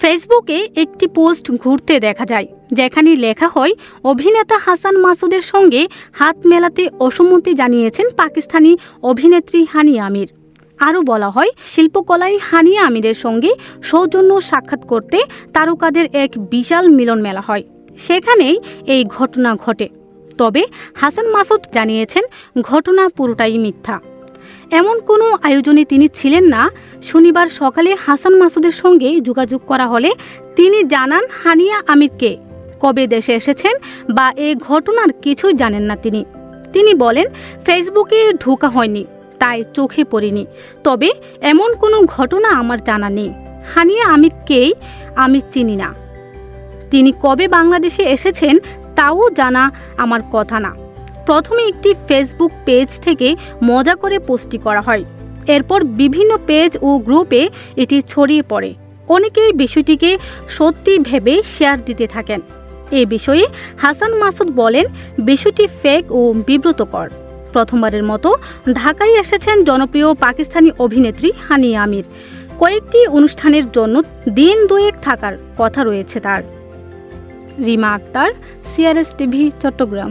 ফেসবুকে একটি পোস্ট ঘুরতে দেখা যায়, যেখানে লেখা হয়, অভিনেতা হাসান মাসুদের সঙ্গে হাত মেলাতে অসম্মতি জানিয়েছেন পাকিস্তানি অভিনেত্রী হানি আমির। আরও বলা হয় শিল্পকলায় হানিয়া আমিরের সঙ্গে সৌজন্য সাক্ষাৎ করতে তারকাদের এক বিশাল মিলন মেলা হয়। সেখানেই এই ঘটনা ঘটে। তবে হাসান মাসুদ জানিয়েছেন, ঘটনা পুরোটাই মিথ্যা। এমন কোনো আয়োজনে তিনি ছিলেন না। শনিবার সকালে হাসান মাসুদের সঙ্গে যোগাযোগ করা হলে তিনি জানান হানিয়া আমিরকে। কবে দেশে এসেছেন বা এ ঘটনার কিছুই জানেন না তিনি। তিনি বলেন, ফেসবুকে ঢোকা হয়নি, তাই চোখে পড়িনি। তবে এমন কোনো ঘটনা আমার জানা নেই। হানিয়া আমিরকেই আমি চিনি না। তিনি কবে বাংলাদেশে এসেছেন তাও জানা আমার কথা না। প্রথমে একটি ফেসবুক পেজ থেকে মজা করে পোস্টটি করা হয়। এরপর বিভিন্ন পেজ ও গ্রুপে এটি ছড়িয়ে পড়ে। অনেকেই বিষয়টিকে সত্যি ভেবে শেয়ার দিতে থাকেন। এ বিষয়ে হাসান মাসুদ বলেন, বিষয়টি ফেক ও বিব্রতকর। প্রথমবারের মতো ঢাকায় এসেছেন জনপ্রিয় পাকিস্তানি অভিনেত্রী হানি আমির। কয়েকটি অনুষ্ঠানের জন্য দিন দুয়েক থাকার কথা রয়েছে তার। Rima Akter CRS TV Chattogram.